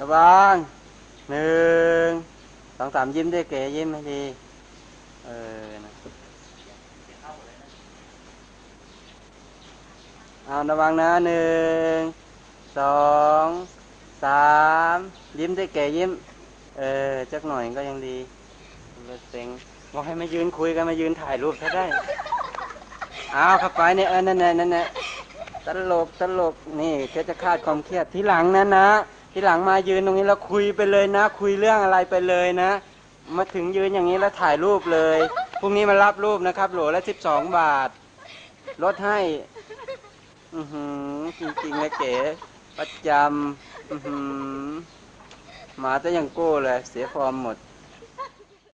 ระวังหนึ่งสองสามยิ้มด้วยเก๋ยิ้มให้ดี เออนะเอาระวังนะหนึ่งสองสามยิ้มด้วยเก๋ยิ้ม เออจักหน่อยก็ยังดีเลิศเซ็งบอกให้มายืนคุยกันมายืนถ่ายรูปถ้าได้เอาเข้าไปเนี่ยเออนั่นแหละนั่นแหละตลกตลกนี่แค่จะคาดความเครียดทีหลังนะนะ ทีหลังมายืนตรงนี้แล้วคุยไปเลยนะ คุยเรื่องอะไรไปเลยนะ มาถึงยืนอย่างนี้แล้วถ่ายรูปเลยพรุ่งนี้มารับรูปนะครับ โหลละสิบสองบาท ลดให้ อือหือจริงๆเลยเก๋ประจำอือหือหมาจะยังโก้เลย เสียฟอร์มหมด